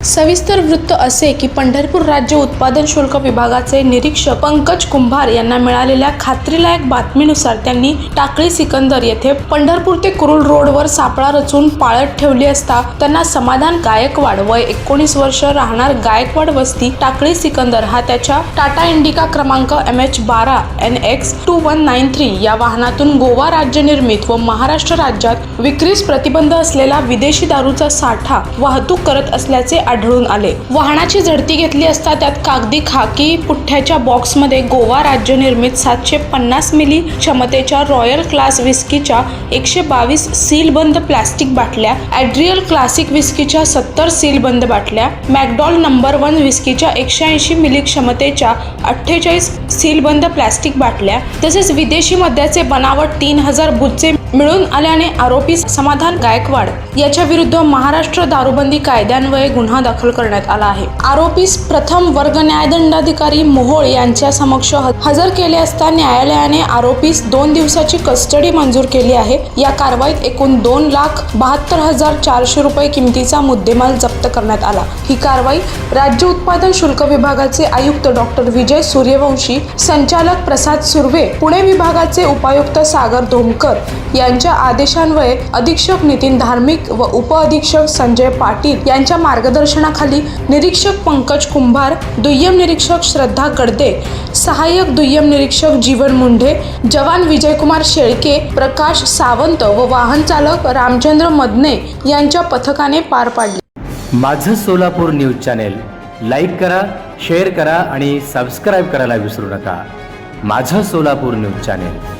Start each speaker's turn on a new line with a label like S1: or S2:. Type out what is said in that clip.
S1: सविस्तर वृत्त असे की पंढरपूर राज्य उत्पादन शुल्क विभागाचे निरीक्षक पंकज कुंभार यांना मिळालेल्या खात्रीलायक बातमीनुसार त्यांनी टाकळी सिकंदर येथे पंढरपूर ते कुरुल रोडवर सापळा रचून पाळत ठेवली असता त्यांना समाधान गायकवाड वय एकोणीस वर्ष राहणार गायकवाड वस्ती टाकळी सिकंदर हा त्याच्या टाटा इंडिका क्रमांक एम एच बारा N X two one nine three या वाहनातून गोवा राज्य निर्मित व महाराष्ट्र राज्यात विक्रीस प्रतिबंध असलेला विदेशी दारूचा साठा वाहतूक करत असल्याचे आढळून आले. वाहनाची झडती घेतली असता त्यात कागदी खाकी पुठ्ठ्याच्या बॉक्समध्ये गोवा राज्य निर्मित सातशे पन्नास मिली क्षमतेच्या रॉयल क्लास विस्कीच्या एकशे बावीस सीलबंद प्लास्टिक बाटल्या ॲड्रियल क्लासिक विस्कीच्या सत्तर सीलबंद बाटल्या मॅकडॉल नंबर वन विस्कीच्या एकशे ऐंशी मिली क्षमतेच्या अठ्ठेचाळीस सीलबंद प्लास्टिक बाटल्या तसेच विदेशी मद्याचे बनावट तीन हजार बुच्चे मिळून आल्याने आरोपी समाधान गायकवाड. याच्या विरुद्ध महाराष्ट्र दारूबंदी कायद्यान्वये गुन्हा दाखल करण्यात आला आहे. आरोपीस प्रथम वर्ग न्यायदंडाधिकारी मोहोळ यांच्या समक्ष हजर केले असता न्यायालयाने आरोपीस दोन दिवसाची कस्टडी मंजूर केली आहे. या कारवाईत एकूण दोन लाख बहात्तर हजार चारशे रुपये किमतीचा मुद्देमाल जप्त करण्यात आला. ही कारवाई राज्य उत्पादन शुल्क विभागाचे आयुक्त डॉक्टर विजय सूर्यवंशी संचालक प्रसाद सुर्वे पुणे विभागाचे उपायुक्त सागर धोमकर यांच्या आदेशान्वये अधीक्षक नितीन धार्मिक व उपअधीक्षक संजय पाटील यांच्या मार्गदर्शन मार्गदर्शनाखाली निरीक्षक पंकज कुंभार दुय्यम निरीक्षक श्रद्धा गडदे सहाय्यक दुय्यम निरीक्षक जीवन मुंढे जवान विजयकुमार शेळके प्रकाश सावंत व वाहन चालक रामचंद्र मदने यांच्या पथकाने पार पाडली.
S2: माझं सोलापूर न्यूज चॅनेल लाईक करा शेअर करा आणि सबस्क्राईब करायला विसरू नका. माझं सोलापूर न्यूज चॅनेल.